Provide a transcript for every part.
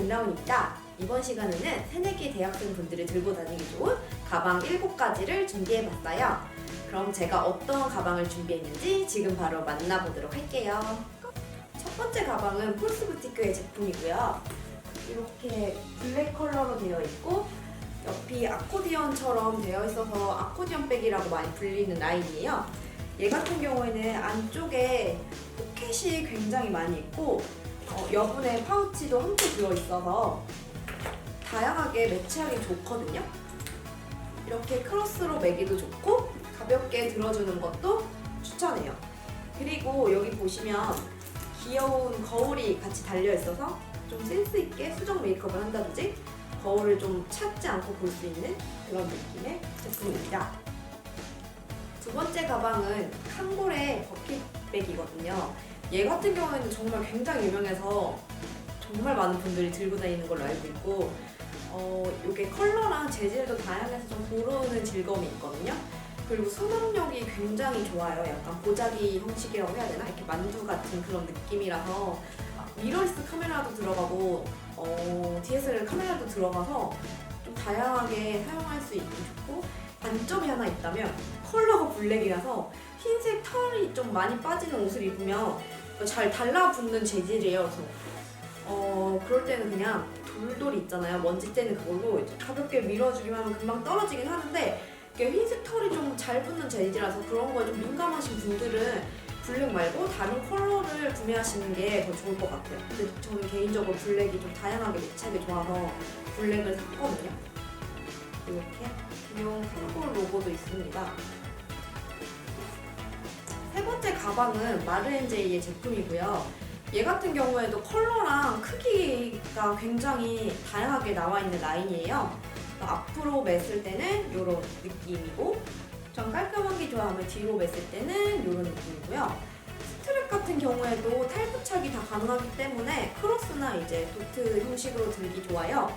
안녕하세요 윤라운입니다. 이번 시간에는 새내기 대학생 분들이 들고 다니기 좋은 가방 7가지를 준비해봤어요. 그럼 제가 어떤 가방을 준비했는지 지금 바로 만나보도록 할게요. 첫 번째 가방은 폴스 부티크의 제품이고요. 이렇게 블랙 컬러로 되어 있고 옆이 아코디언처럼 되어 있어서 아코디언 백이라고 많이 불리는 라인이에요. 얘 같은 경우에는 안쪽에 포켓이 굉장히 많이 있고 어, 여분의 파우치도 함께 들어있어서 다양하게 매치하기 좋거든요. 이렇게 크로스로 매기도 좋고 가볍게 들어주는 것도 추천해요. 그리고 여기 보시면 귀여운 거울이 같이 달려 있어서 좀 센스 있게 수정 메이크업을 한다든지 거울을 좀 찾지 않고 볼 수 있는 그런 느낌의 제품입니다. 두 번째 가방은 칸골의 버킷백이거든요. 얘 같은 경우에는 정말 굉장히 유명해서 정말 많은 분들이 들고 다니는 걸로 알고 있고 어, 이게 컬러랑 재질도 다양해서 좀 고르는 즐거움이 있거든요. 그리고 수납력이 굉장히 좋아요. 약간 보자기 형식이라고 해야 되나? 이렇게 만두 같은 그런 느낌이라서 미러리스 카메라도 들어가고 어, DSLR 카메라도 들어가서 좀 다양하게 사용할 수 있고 좋고 단점이 하나 있다면 컬러가 블랙이라서 흰색 털이 좀 많이 빠지는 옷을 입으면 잘 달라붙는 재질이에요. 그래서 어 그럴 때는 그냥 돌돌 있잖아요. 먼지 떼는 그걸로 이제 가볍게 밀어주기만 하면 금방 떨어지긴 하는데 이게 흰색 털이 좀 잘 붙는 재질이라서 그런 거에 좀 민감하신 분들은 블랙 말고 다른 컬러를 구매하시는 게 더 좋을 것 같아요. 근데 저는 개인적으로 블랙이 좀 다양하게 매치하기 좋아서 블랙을 샀거든요. 이렇게 귀여운 칸골 로고도 있습니다. 세 번째 가방은 마르엔제이의 제품이고요. 얘 같은 경우에도 컬러랑 크기가 굉장히 다양하게 나와 있는 라인이에요. 앞으로 맸을 때는 이런 느낌이고 좀 깔끔하게 좋아하면 뒤로 맸을 때는 이런 느낌이고요. 스트랩 같은 경우에도 탈부착이 다 가능하기 때문에 크로스나 이제 도트 형식으로 들기 좋아요.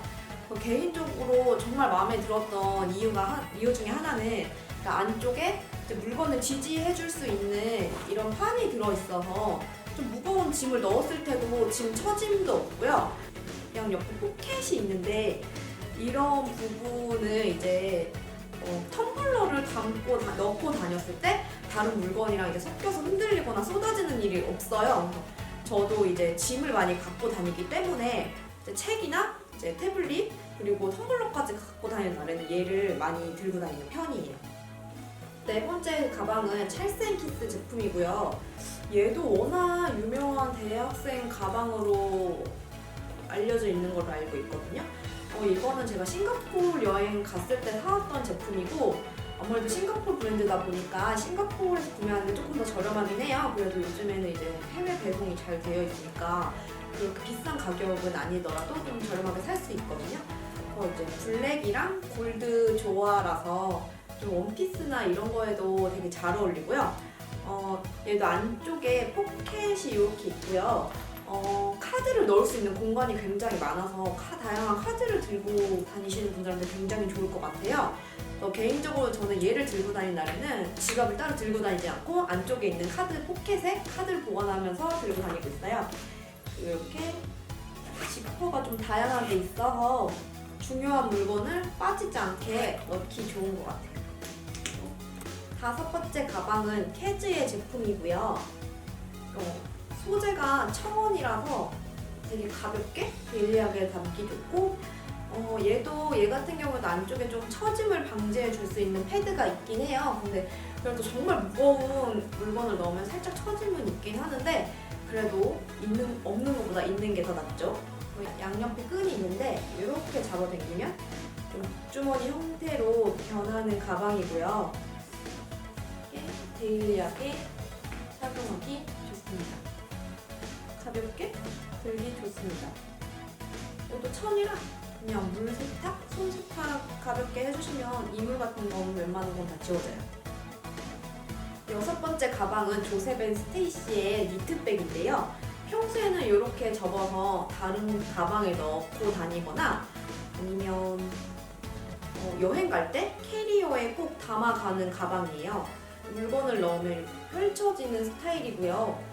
어, 개인적으로 정말 마음에 들었던 이유가 한- 이유 중에 하나는 그 안쪽에 물건을 지지해 줄 수 있는 이런 판이 들어있어서 좀 무거운 짐을 넣었을 때도 짐 처짐도 없고요. 그냥 옆에 포켓이 있는데 이런 부분을 이제 어, 텀블러를 담고 다- 넣고 다녔을 때 다른 물건이랑 이제 섞여서 흔들리거나 쏟아지는 일이 없어요. 저도 이제 짐을 많이 갖고 다니기 때문에 이제 책이나 이제 태블릿 그리고 텀블러까지 갖고 다니는 날에는 얘를 많이 들고 다니는 편이에요. 네 번째 가방은 찰스앤키스 제품이고요. 얘도 워낙 유명한 대학생 가방으로 알려져 있는 걸로 알고 있거든요. 어, 이거는 제가 싱가포르 여행 갔을 때 사왔던 제품이고 아무래도 싱가포르 브랜드다 보니까 싱가포르에서 구매하는 게 조금 더 저렴하긴 해요. 그래도 요즘에는 이제 해외 배송이 잘 되어 있으니까 그렇게 비싼 가격은 아니더라도 좀 저렴하게 살 수 있거든요. 어, 이제 블랙이랑 골드 조화라서 좀 원피스나 이런 거에도 되게 잘 어울리고요. 어, 얘도 안쪽에 포켓이 이렇게 있고요. 어, 카드를 넣을 수 있는 공간이 굉장히 많아서 카, 다양한 카드를 들고 다니시는 분들한테 굉장히 좋을 것 같아요. 어, 개인적으로 저는 얘를 들고 다니는 날에는 지갑을 따로 들고 다니지 않고 안쪽에 있는 카드 포켓에 카드를 보관하면서 들고 다니고 있어요. 이렇게 지퍼가 좀 다양하게 있어서 중요한 물건을 빠지지 않게 넣기 좋은 것 같아요. 다섯 번째 가방은 캐즈의 제품이고요. 어, 소재가 청원이라서 되게 가볍게 데일리하게 담기 좋고 어, 얘도 얘 같은 경우는 안쪽에 좀 처짐을 방지해 줄 수 있는 패드가 있긴 해요. 근데 그래도 정말 무거운 물건을 넣으면 살짝 처짐은 있긴 하는데 그래도 있는 없는 것보다 있는 게 더 낫죠. 양옆에 끈이 있는데 이렇게 잡아당기면 좀 주머니 형태로 변하는 가방이고요. 데일리하게 착용하기 좋습니다. 가볍게 들기 좋습니다. 이것도 천이라 그냥 물 세탁, 손 세탁 가볍게 해주시면 이물 같은 건 웬만한 건 다 지워져요. 여섯 번째 가방은 조세벤 스테이시의 니트백인데요. 평소에는 이렇게 접어서 다른 가방에 넣고 다니거나 아니면 어, 여행 갈 때 캐리어에 꼭 담아가는 가방이에요. 물건을 넣으면 펼쳐지는 스타일이고요.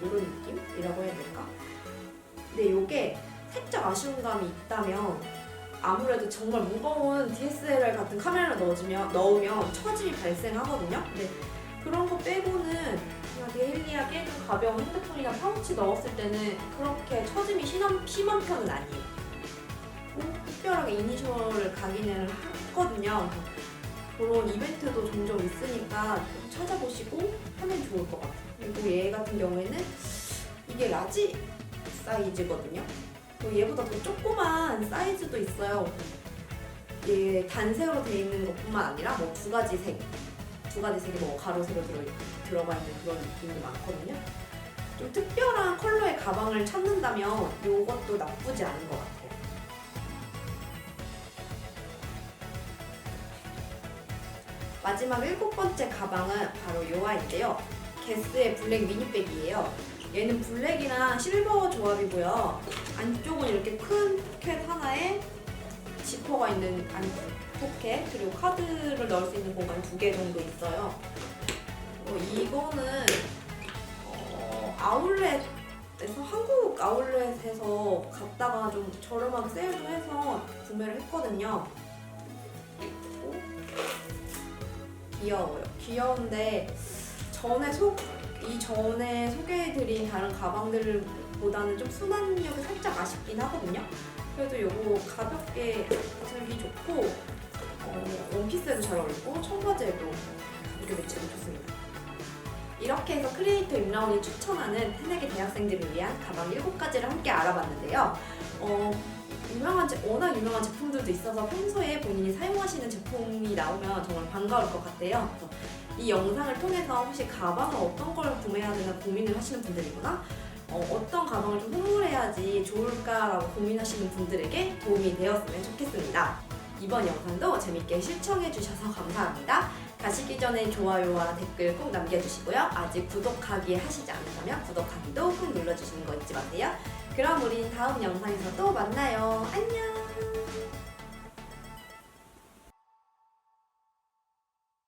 이런 느낌이라고 해야 될까? 근데 이게 살짝 아쉬운 감이 있다면 아무래도 정말 무거운 DSLR 같은 카메라를 넣어주면, 넣으면 처짐이 발생하거든요. 근데 그런 거 빼고는 그냥 데일리하게 좀 가벼운 핸드폰이나 파우치 넣었을 때는 그렇게 처짐이 심한, 심한 편은 아니에요. 뭐 특별하게 이니셜을 가기는 했거든요. 그런 이벤트도 종종 있으니까 좀 찾아보시고 하면 좋을 것 같아요. 그리고 얘 같은 경우에는 이게 라지 사이즈거든요. 또 얘보다 더 조그만 사이즈도 있어요. 얘 단색으로 되어 있는 것뿐만 아니라 뭐 두 가지 색, 두 가지 색이 뭐 가로세로 들어 들어가 있는 그런 느낌이 많거든요. 좀 특별한 컬러의 가방을 찾는다면 이것도 나쁘지 않은 것 같아요. 마지막 일곱 번째 가방은 바로 요 아인데요. 게스의 블랙 미니백이에요. 얘는 블랙이랑 실버 조합이고요. 안쪽은 이렇게 큰 포켓 하나에 지퍼가 있는 안 포켓 그리고 카드를 넣을 수 있는 공간 두 개 정도 있어요. 어, 이거는 어, 아울렛에서 한국 아울렛에서 갔다가 좀 저렴하게 세일도 해서 구매를 했거든요. 귀여워요. 귀여운데 전에 소, 이 전에 소개해드린 다른 가방들보다는 좀 수납력이 살짝 아쉽긴 하거든요. 그래도 요거 가볍게 들기 좋고 어, 원피스에도 잘 어울리고 청바지에도 이렇게 매치도 좋습니다. 이렇게 해서 크리에이터 임라운이 추천하는 새내기 대학생들을 위한 가방 7가지를 함께 알아봤는데요. 어, 유명한 제, 워낙 유명한 제품들도 있어서 평소에 본인이 사용하시는 제품이 나오면 정말 반가울 것 같아요. 이 영상을 통해서 혹시 가방을 어떤 걸 구매해야 되나 고민을 하시는 분들이거나 어, 떤 가방을 좀 선물해야지 좋을까라고 고민하시는 분들에게 도움이 되었으면 좋겠습니다. 이번 영상도 재밌게 시청해주셔서 감사합니다. 가시기 전에 좋아요와 댓글 꼭 남겨주시고요. 아직 구독하기 하시지 않았다면 구독하기도 꼭 눌러주시는 거 잊지 마세요. 그럼 우리 다음 영상에서 또 만나요. 안녕!